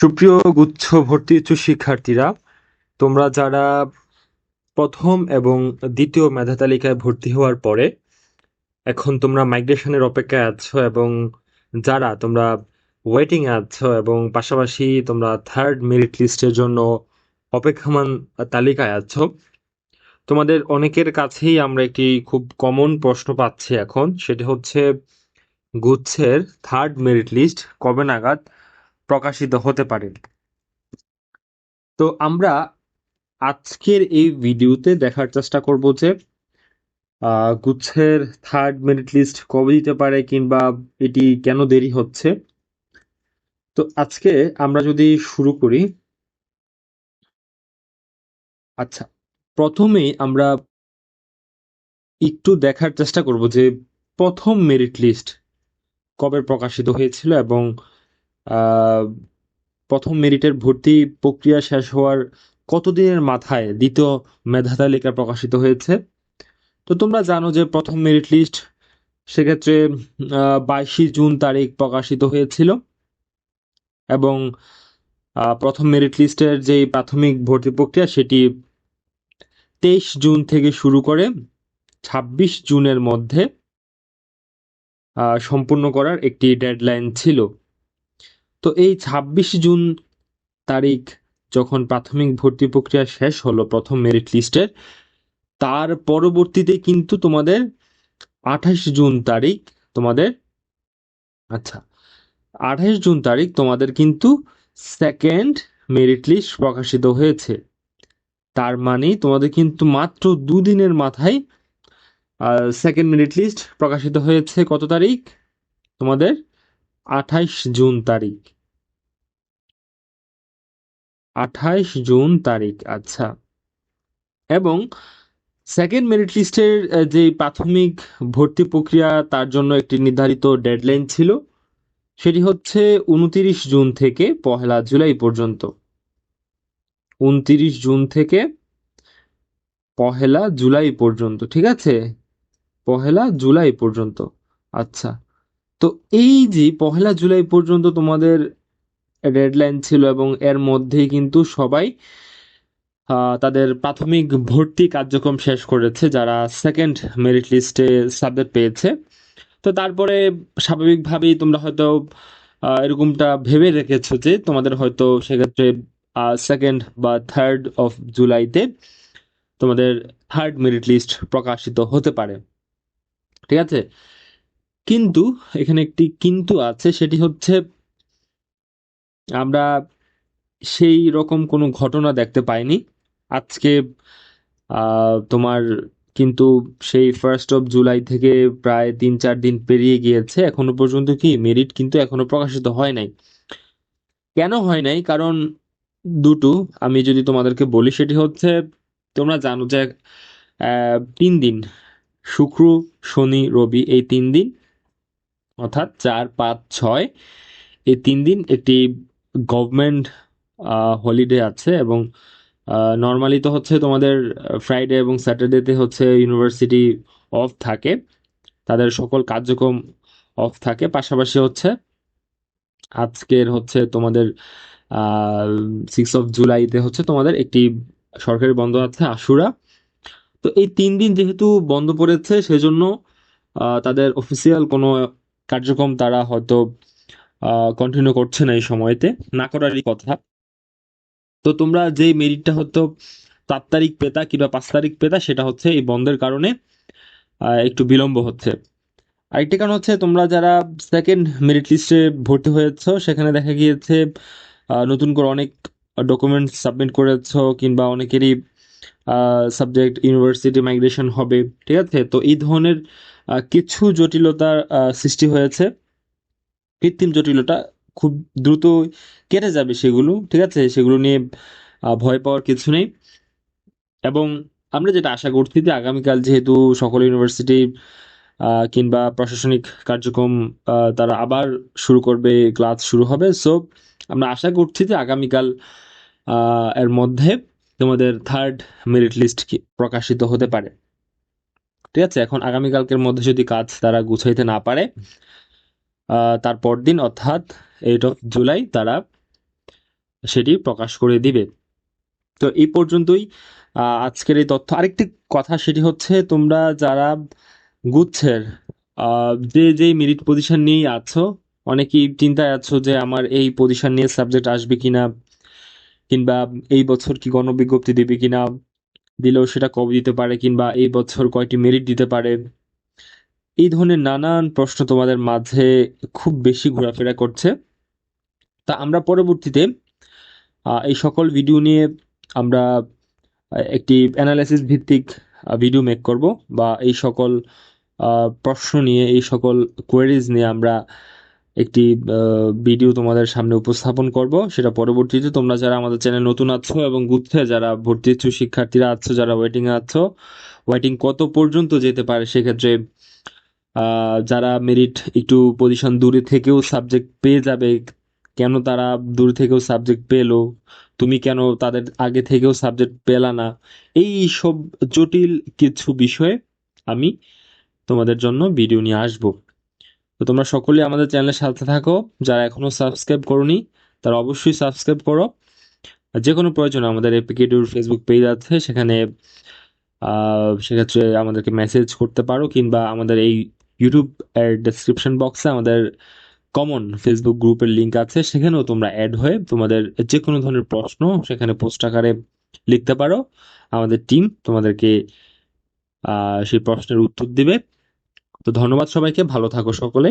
সুপ্রিয় গুচ্ছ ভর্তি ইচ্ছুক শিক্ষার্থীরা, তোমরা যারা প্রথম এবং দ্বিতীয় মেধা তালিকায় ভর্তি হওয়ার পরে এখন তোমরা মাইগ্রেশনের অপেক্ষায় আছো এবং যারা তোমরা ওয়েটিং এ আছো এবং পাশাপাশি তোমরা থার্ড মেরিট লিস্টের জন্য অপেক্ষমান তালিকায় আছো, তোমাদের অনেকের কাছেই আমরা একটি খুব কমন প্রশ্ন পাচ্ছি এখন, সেটি হচ্ছে গুচ্ছের থার্ড মেরিট লিস্ট কবে নাগাদ প্রকাশিত হতে পারে। তো আমরা আজকের এই ভিডিওতে দেখার চেষ্টা করব যে গুচ্ছের থার্ড মেরিট লিস্ট কবে দিতে পারে কিংবা এটি কেন দেরি হচ্ছে। তো আজকে আমরা যদি শুরু করি আচ্ছা প্রথমেই আমরা একটু দেখার চেষ্টা করব যে প্রথম মেরিট লিস্ট কবে প্রকাশিত হয়েছিল এবং প্রথম মেরিটের ভর্তি প্রক্রিয়া শেষ হওয়ার কতদিনের মাথায় দ্বিতীয় মেধা তালিকা প্রকাশিত হয়েছে? তো তোমরা জানো যে প্রথম মেরিট লিস্ট সেক্ষেত্রে বাইশে জুন তারিখ প্রকাশিত হয়েছিল এবং প্রথম মেরিট লিস্টের যে প্রাথমিক ভর্তি প্রক্রিয়া সেটি তেইশ জুন থেকে শুরু করে ছাব্বিশ জুনের মধ্যে সম্পূর্ণ করার একটি ডেডলাইন ছিল। তো এই ছাব্বিশ জুন তারিখ যখন প্রাথমিক ভর্তি প্রক্রিয়া শেষ হলো প্রথম মেরিট লিস্টের তার পরবর্তীতে কিন্তু তোমাদের আঠাশ জুন তারিখ তোমাদের আচ্ছা আঠাশ জুন তারিখ তোমাদের কিন্তু সেকেন্ড মেরিট লিস্ট প্রকাশিত হয়েছে। তার মানে তোমাদের কিন্তু মাত্র দুদিনের মাথায় সেকেন্ড মেরিট লিস্ট প্রকাশিত হয়েছে। কত তারিখ? তোমাদের আঠাইশ জুন তারিখ। আঠাইশ জুন তারিখ আচ্ছা। এবং সেকেন্ড মেরিট লিস্টের যে প্রাথমিক ভর্তি প্রক্রিয়া, তার জন্য একটি নির্ধারিত ডেডলাইন ছিল, সেটি হচ্ছে উনতিরিশ জুন থেকে পহেলা জুলাই পর্যন্ত। উনতিরিশ জুন থেকে পহেলা জুলাই পর্যন্ত, ঠিক আছে? পহেলা জুলাই পর্যন্ত আচ্ছা। তো এই যে পহেলা জুলাই পর্যন্ত তোমাদের ডেডলাইন ছিল এবং এর মধ্যেই কিন্তু সবাই তাদের প্রাথমিক ভর্তি কার্যক্রম শেষ করেছে যারা সেকেন্ড মেরিট লিস্টে সাবজেক্ট পেয়েছে। তো তারপরে স্বাভাবিকভাবেই তোমরা হয়তো এরকমটা ভেবে রেখেছো যে তোমাদের হয়তো সেক্ষেত্রে সেকেন্ড বা থার্ড অফ জুলাইতে তোমাদের থার্ড মেরিট লিস্ট প্রকাশিত হতে পারে। ঠিক আছে? কিন্তু এখানে একটি কিন্তু আছে, সেটি হচ্ছে আমরা সেই রকম কোনো ঘটনা দেখতে পাইনি। আজকে তোমার কিন্তু সেই ফার্স্ট অফ জুলাই থেকে প্রায় তিন চার দিন পেরিয়ে গিয়েছে। এখনও পর্যন্ত কি মেরিট কিন্তু এখনও প্রকাশিত হয় নাই। কেন হয় নাই? কারণ দুটো আমি যদি তোমাদেরকে বলি, সেটি হচ্ছে তোমরা জানো যে তিন দিন, শুক্র, শনি, রবি, এই তিন দিন অর্থাৎ চার, পাঁচ, ছয়। এই তিন দিন একটি গভর্নমেন্ট হলিডে আছে এবং নর্মালি তো হচ্ছে তোমাদের ফ্রাইডে এবং স্যাটারডেতে হচ্ছে ইউনিভার্সিটি অফ থাকে। তাদের সকল কার্যক্রম অফ থাকে। পাশাপাশি হচ্ছে আজকের হচ্ছে তোমাদের সিক্স অফ জুলাইতে হচ্ছে তোমাদের একটি সরকারি বন্ধ আছে আশুরা তো এই তিন দিন যেহেতু বন্ধ পড়েছে, সেজন্য তাদের অফিসিয়াল কোনো কার্যক্রম তারা হয়তো কন্টিনিউ করছে না এই সময়তে, না করারই কথা। তো তোমরা যেই মেরিটটা হয়তো চার তারিখ পেতা কিংবা পাঁচ তারিখ পেতা, সেটা হচ্ছে এই বন্ধের কারণে একটু বিলম্ব হচ্ছে। আরেকটি কারণ হচ্ছে তোমরা যারা সেকেন্ড মেরিট লিস্টে ভর্তি হয়েছো, সেখানে দেখা গিয়েছে নতুন করে অনেক ডকুমেন্ট সাবমিট করেছ কিংবা অনেকেরই সাবজেক্ট ইউনিভার্সিটি মাইগ্রেশন হবে, ঠিক আছে? তো এই ধরনের কিছু জটিলতার সৃষ্টি হয়েছে। কৃত্রিম জটিলতা খুব দ্রুত কেটে যাবে সেগুলো, ঠিক আছে? সেগুলো নিয়ে ভয় পাওয়ার কিছু নেই। এবং আমরা যেটা আশা করছি যে আগামীকাল যেহেতু সকল ইউনিভার্সিটি কিংবা প্রশাসনিক কার্যক্রম তারা আবার শুরু করবে, ক্লাস শুরু হবে। সো আমরা আশা করছি যে আগামীকাল এর মধ্যে তোমাদের থার্ড মেরিট লিস্ট প্রকাশিত হতে পারে। ঠিক আছে, এখন আগামীকালকের মধ্যে যদি কাজ তারা গুছাইতে না পারে তার পরদিন অর্থাৎ এইট জুলাই তারা সেটি প্রকাশ করে দিবে। তো এই পর্যন্তই আজকের এই তথ্য। আরেকটি কথা সেটি হচ্ছে, তোমরা যারা গুচ্ছের যে যেই মেরিট পজিশন নিয়েই আছো, অনেকেই চিন্তায় আছো যে আমার এই পজিশন নিয়ে সাবজেক্ট আসবে কিনা, কিংবা এই বছর কি গণবিজ্ঞপ্তি দেবে কিনা দিলেও সেটা কবে দিতে পারে কিংবা এই বছর কয়টি মেরিট দিতে পারে? এই ধরনের নানান প্রশ্ন তোমাদের মাঝে খুব বেশি ঘোরাফেরা করছে। তা আমরা পরবর্তীতে এই সকল ভিডিও নিয়ে আমরা একটি অ্যানালাইসিস ভিত্তিক ভিডিও মেক করব বা এই সকল প্রশ্ন নিয়ে, এই সকল কোয়েরিজ নিয়ে আমরা একটি ভিডিও তোমাদের সামনে উপস্থাপন করব। সেটা পরবর্তীতে তোমরা যারা আমাদের চ্যানেল নতুন আছো এবং গুচ্ছে যারা ভর্তি ইচ্ছুক শিক্ষার্থীরা আছো, যারা ওয়েটিং এ আছো ওয়েটিং কত পর্যন্ত যেতে পারে সেক্ষেত্রে যারা মেরিট একটু পজিশন দূরে থেকেও সাবজেক্ট পেয়ে যাবে, কেন তারা দূর থেকেও সাবজেক্ট পেল, তুমি কেন তাদের আগে থেকেও সাবজেক্ট পেলা না, এই সব জটিল কিছু বিষয়ে আমি তোমাদের জন্য ভিডিও নিয়ে আসব। তো তোমরা সকলে আমাদের চ্যানেলের সাথে থাকো। যারা এখনও সাবস্ক্রাইব করোনি, তারা অবশ্যই সাবস্ক্রাইব করো। যে কোনো প্রয়োজনে আমাদের এপিকেডুর ফেসবুক পেজ আছে, সেখানে সেক্ষেত্রে আমাদেরকে মেসেজ করতে পারো, কিংবা আমাদের এই ইউটিউব এর ডেসক্রিপশন বক্সে আমাদের কমন ফেসবুক গ্রুপের লিঙ্ক আছে, সেখানেও তোমরা অ্যাড হয়ে তোমাদের যে কোনো ধরনের প্রশ্ন সেখানে পোস্ট আকারে লিখতে পারো। আমাদের টিম তোমাদেরকে সেই প্রশ্নের উত্তর দিবে। তো ধন্যবাদ সবাইকে ভালো থাকো সকলে।